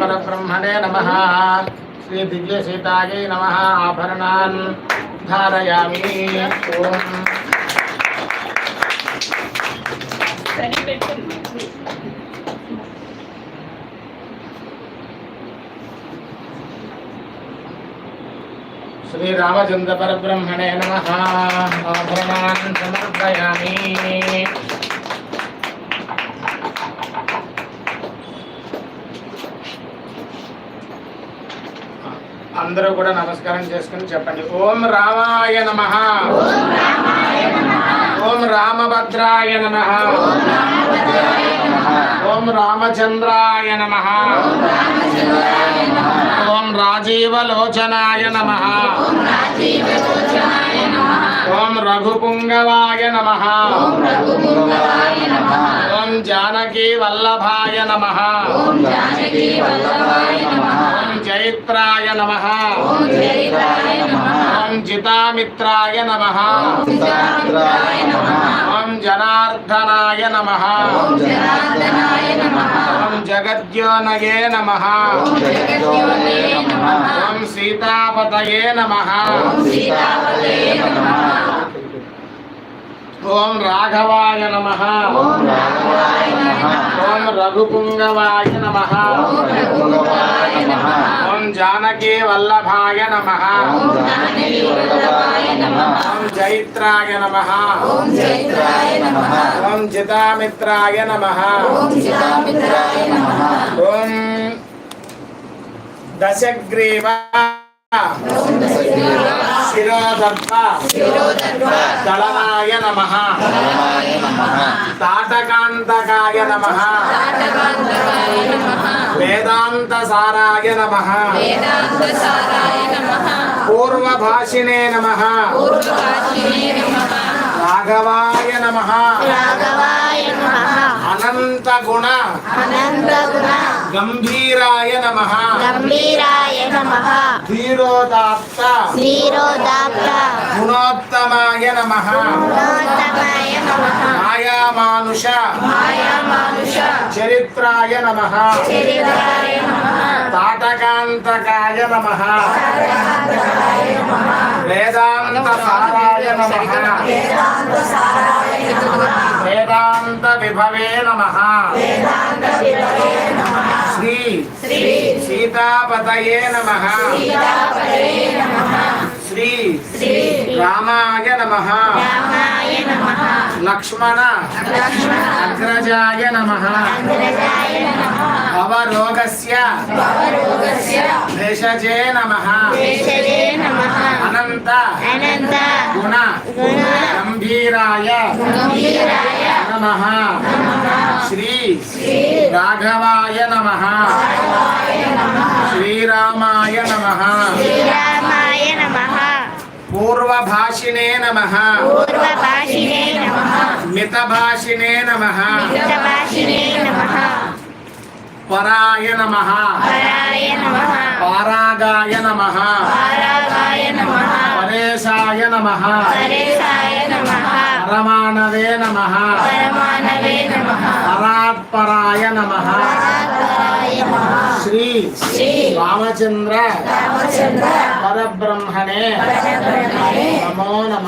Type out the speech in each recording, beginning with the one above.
పరబ్రహ్మణే నమ. శ్రీ దివ్య సీతాయై నమ. ఆభరణాన్ ధారయామి. ఓం. శ్రీరామచంద్ర పరబ్రహ్మణే నమ. అందరూ కూడా నమస్కారం చేసుకుని చెప్పండి. ఓం రామాయ నమ. ఓం రామభద్రాయ నమ. ఓం రామచంద్రాయ నమ. ఓం రాజీవలోచనాయ నమ. ఓం రఘుపుంగవాయ నమ. ఓం జానకీ వల్లభాయ నమ. ఓం జైత్రాయ నమ. ఓం జితామిత్రాయ నమ. ఓం జనార్దనాయ నమ. ఓం జగద్యోనయే నమ. ఓం సీతాపతయే నమ. ఓం రాఘవాయ నమ ఓం రఘుపుంగవాయ నమ ఓం జానకీ వల్లభాయ నమ ఓం జైత్రాయ నమ ఓం జితామిత్రాయ నమ ఓం దశగ్రీవ శిరోదర్భ. దళనాయ నమ. తాటకాంతకాయ నమ. వేదాంత సారాయ నమ. పూర్వభాషిణే నమ. రాఘవాయ నమ. అనంత గుణ అనంత గుణ గంభీరాయ నమ. గంభీరాయ నమః. ధీరోదాత్త. శ్రీరోదాప్త గుణోత్తమాయ నమ మాయామానుష చరిత్రాయ నమః తాటకాంతకాయ నమ వేదాంత సారాయ నమ వేదాంత విభవే నమ శ్రీ సీతాపతయే నమ శ్రీ రామాయ నమ. రామాయ నమః. లక్ష్మణ అగ్రజాయ నమ. నమః. అవరోగస్య భవరోగస్య. భేషజే నమ. గుణ గంభీరాయ. నమ. శ్రీ రాఘవాయ నమ. శ్రీరామాయ నమ. పూర్వభాషిణే నమ. మితభాషిణే నమ. పరాయ నమః. పారాగాయ నమ. పారాగాయ నమః. పరేశాయ నమ. పరేశాయ నమః. పరమాణవే నమ. పరాత్పరాయ నమ. శ్రీ శ్రీ రామచంద్ర రామచంద్ర పరబ్రహ్మణే నమో నమ.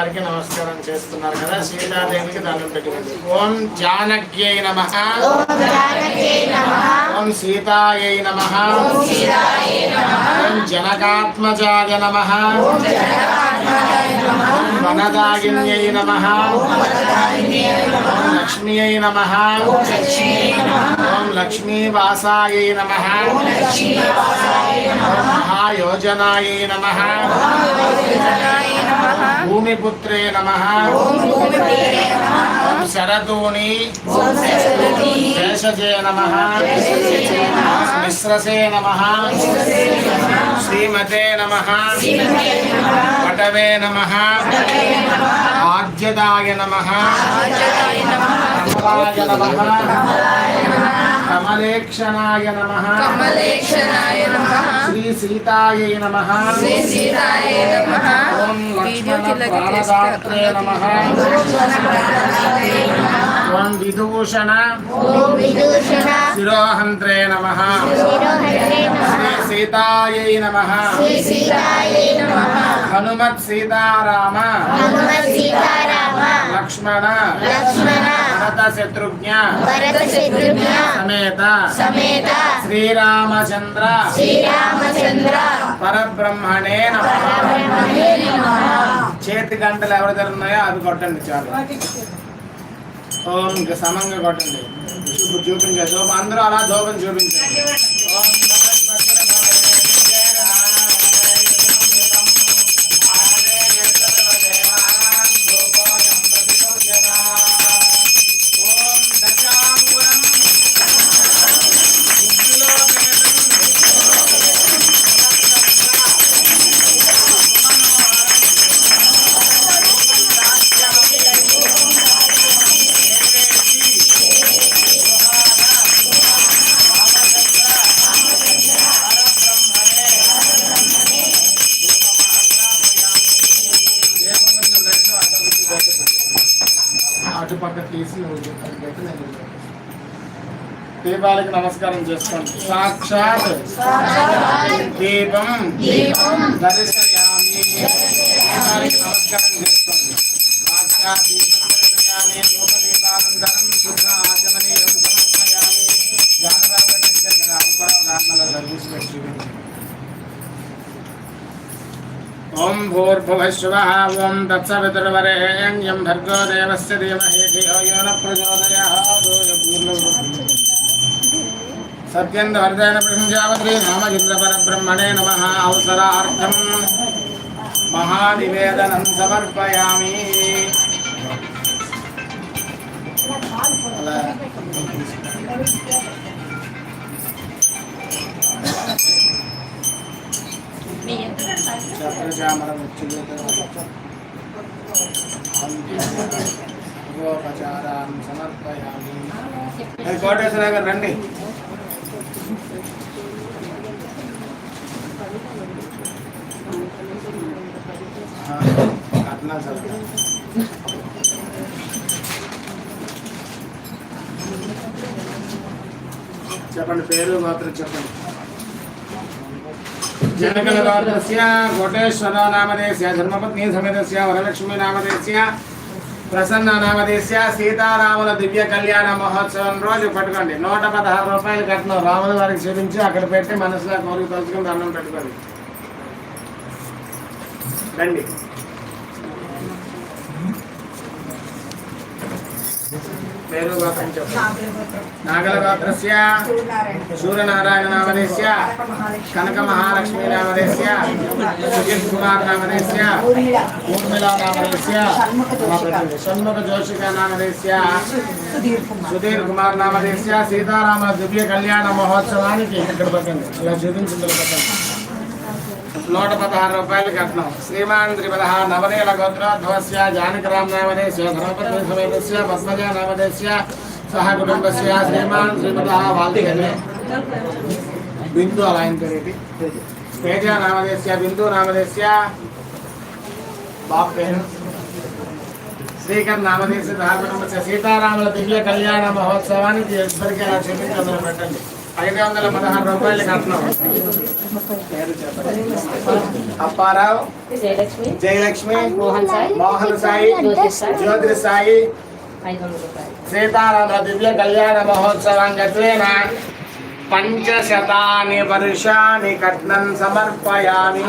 వారికి నమస్కారం చేస్తున్నారు కదా. సీతాదేవికి దండం పెట్టుకుంది ఓం జానక్యై నమ. ఓం జానకే నమః. ఓం సీతాయై నమ. సీతాయ నమః. ఓం జనకాత్మజాయ నమ. జగన్నాథాయ నమః లక్ష్మ్యై నమ లక్ష్మీ నమః ఓం లక్ష్మీవాసాయై నమ మహాయోజనాయై నమః భూమిపుత్రే నమ ఓం శరదూని. శేషజే నమ. మిశ్రసే నమ. శ్రీమతే నమ. పటవే నమ. ఆద్యదాయ నమ. నమః. కమలేక్షణాయ నమ. కమలేక్షణాయ నమః. శ్రీ సీతాయై నమ. శ్రీ సీతాయ నమః. ఓం లక్ష్మణ ప్రాణదాత్రే నమ. ఓం విదూషణ. ఓం విదూషణ. శిరోహంత్రే నమ. శ్రీ సీతాయై నమ. శ్రీ సీతాయే హనుమత్ సీతారామ. హనుమత్ సీతారామ. లక్ష్మణ. లక్ష్మణ. భరత శత్రుఘ్న. భరత శత్రుఘ్న. సమేత. సమేత. శ్రీరామచంద్ర. శ్రీరామచంద్ర. పరబ్రహ్మణే నమః. చేతి గంటలు ఎవరి దగ్గర ఉన్నాయో అవి కొట్టండి చాలు. ఓం ఇంకా సమంగా కొట్టండి. చూపు చూపించే చూపు అందరూ అలా దూపం చూపించండి. అటుపక్క తీసి నేను దీపాలకి నమస్కారం చేసుకోండి సాక్షాత్ దీపం దర్శయామి. దీపాలకి నమస్కారం చేసుకోండి సాక్షాత్ దీపం దర్శయామి. ధూప దీపానంతరం శుద్ధ ఆచమనీయం సమర్పయామి కదా కూడా దాంట్లో సర్వీస్ పెట్టి ॐ भूर्भुवः शिवः ॐ दत्सवितुर्वरेण्यं भर्गो देवस्य धीमहि धियो यो न प्रचोदयात् सत्यन्दवर्धेन प्रसञ्जावत्री नामचन्द्रपरब्रह्मणे नमः अवसरार्थं महानिवेदनं समर्पयामि Thank you. సమర్పయామి. కోటేశ్వర గారు రండి. చెప్పండి పేరు మాత్రం చెప్పండి. जनकलदातस्य कोटेश्वरो नामधेयस्य धर्मपत्नी समेतस्य वरलक्ष्मी नामधेयस्य ప్రసన్న నామదేశ్య సీతారాముల దివ్య కళ్యాణ మహోత్సవం రోజు పట్టుకోండి నూట పదహారు రూపాయలు కట్టిన రాముల వారికి చూపించి అక్కడ పెట్టి మనసులో కోరిక తలుచుకుని దండం పెట్టుకోండి రండి పేరు గోత్రం చెప్పండి నాగల గోత్రస్య సూర్యనారాయణ కనక మహాలక్ష్మి నామదేశ్య సుజిత్ కుమార్ నామదేశ్య ఊర్మిళా నామదేశ్య షణ్ముఖ జోషిక నామదేశ్య సుధీర్ కుమార్ నామదేశ్య సీతారామ దివ్య కళ్యాణ మహోత్సవానికి ఇక్కడ పట్టండి ఇలా చూపించింది పట్టండి నూట పదహారు రూపాయలు కట్నం. శ్రీమాన్ త్రిపద నవనీల గోత్రోద్భవస్య జానకరామ్ నామదేశ్య ద్రౌపది సమేతస్య పద్మజ నామదేశ్య సహ కుటుంబస్య శ్రీమాన్ శ్రీపద వాల్మీకి బిందు అలా ఆయన తేజ నామదేశ్య బిందు నామదేశ్య బాబు పేరు? శ్రీకర్ నామదేశ ధార్మణమస్య సీతారాముల దివ్య కళ్యాణ మహోత్సవానికి ఇద్దరికి అలా చూపించి అందులో పెట్టండి. ఐదు వందల పదహారు రూపాయలు కట్నం. అప్పారావు జయలక్ష్మి మోహన్ సాయి జ్యోతి సాయి సీతారామ దివ్య కళ్యాణ మహోత్సవం గత్వేన పంచశతాని వర్షాని కట్నం సమర్పయామి.